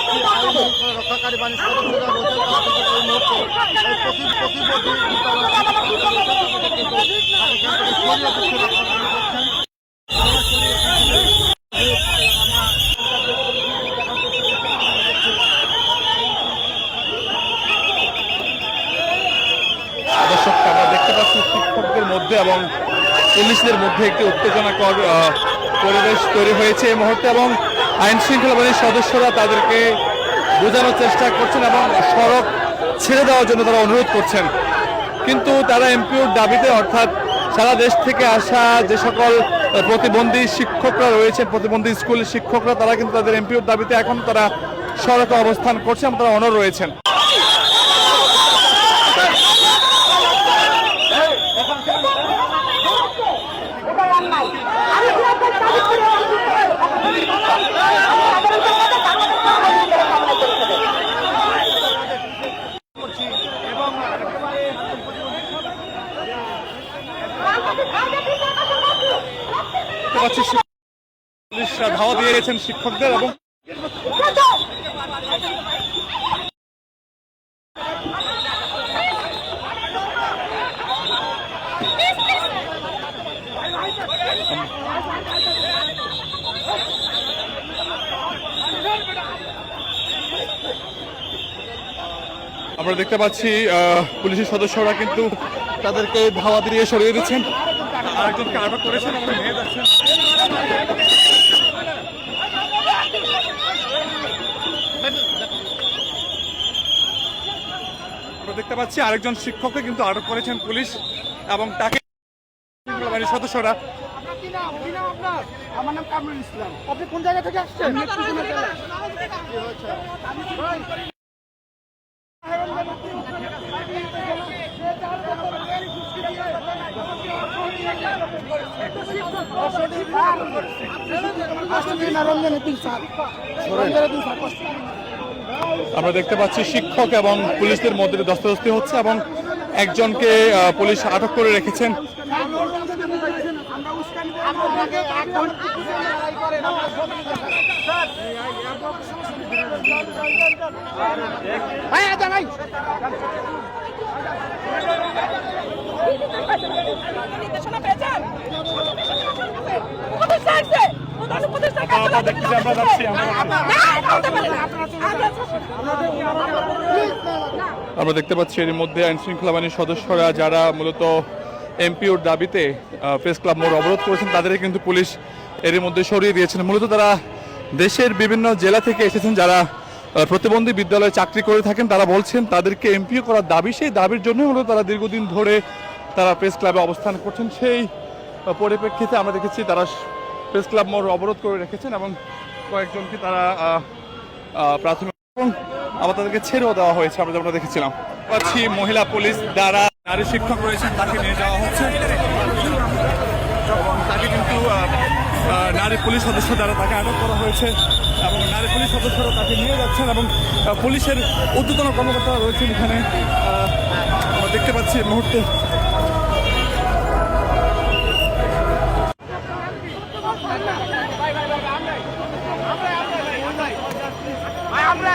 রক্ষাকারী বাহিনীর সদস্যরা রয়েছে তারা কিন্তু এই মুহূর্তে এই প্রতি- প্রতিবন্ধী বিদ্যালয়ের ছাত্রছাত্রীদের কিন্তু এখান থেকে সরিয়ে দিচ্ছে রক্ষাকারী করছেন। দেখতে শিক্ষকদের মধ্যে এবং পুলিশদের মধ্যে একটি উত্তেজনাকর পরিবেশ তৈরি হয়েছে এই মুহূর্তে এবং আইন শৃঙ্খলা বাহিনীর সদস্যরা তাদেরকে বোঝানোর চেষ্টা করছেন এবং সড়ক ছেড়ে দেওয়ার জন্য তারা অনুরোধ করছেন। কিন্তু তারা এমপিওর দাবিতে অর্থাৎ সারা দেশ থেকে আসা যে সকল প্রতিবন্ধী শিক্ষকরা রয়েছেন প্রতিবন্ধী স্কুলের শিক্ষকরা, তারা কিন্তু তাদের এমপিওর দাবিতে এখন তারা সড়কে অবস্থান করছে এবং তারা অনর রয়েছেন দেখতে পাচ্ছি পুলিশরা ধাওয়া দিয়ে গেছেন শিক্ষকদের এবং আমরা দেখতে পাচ্ছি পুলিশের সদস্যরা কিন্তু তাদেরকে ধাওয়া দিয়ে সরিয়ে দিচ্ছেন। আরেকজনকে আটক করেছেন? এবং নিয়ে যাচ্ছেন আমরা দেখতে পাচ্ছি আরেকজন শিক্ষককে কিন্তু আটক করেছেন পুলিশ এবং তাকে বাহিনীর সদস্যরা। আপনার কি নাম? কি নাম আপনার? আমার নাম কামরুল ইসলাম। আপনি কোন জায়গা থেকে আসছেন? আমরা দেখতে পাচ্ছি শিক্ষক এবং পুলিশদের মধ্যে দস্তাদস্তি হচ্ছে এবং একজনকে পুলিশ আটক করে রেখেছেন। নির্দেশনা আমরা দেখতে পাচ্ছি এর মধ্যে আইন শৃঙ্খলা বাহিনীর সদস্যরা যারা মূলত এমপিওর দাবিতে প্রেস ক্লাব মোড় অবরোধ করেছেন তাদের কিন্তু পুলিশ এর মধ্যে সরিয়ে দিয়েছেন। মূলত তারা দেশের বিভিন্ন জেলা থেকে এসেছেন যারা প্রতিবন্ধী বিদ্যালয়ে চাকরি করে থাকেন। তারা বলছেন, তাদেরকে এমপিও করার দাবি, সেই দাবির জন্যই মূলত তারা দীর্ঘদিন ধরে তারা প্রেস ক্লাবে অবস্থান করছেন, সেই পরিপ্রেক্ষিতে আমরা দেখেছি তারা প্রেস ক্লাব মোড় অবরোধ করে রেখেছেন এবং কয়েকজনকে তারা প্রাথমিক এবং আবার তাদেরকে ছেড়েও দেওয়া হয়েছে, আমরা যেমন দেখেছিলাম। পাচ্ছি মহিলা পুলিশ দ্বারা নারী শিক্ষক রয়েছেন, তাকে নিয়ে যাওয়া হচ্ছে। তাকে কিন্তু নারী পুলিশ সদস্য দ্বারা তাকে আটক করা হয়েছে। এবং নারী পুলিশ সদস্যরা তাকে নিয়ে যাচ্ছেন এবং পুলিশের ঊর্ধ্বতন কর্মকর্তারা রয়েছেন এখানে। আমরা দেখতে পাচ্ছি মুহূর্তে। আমরা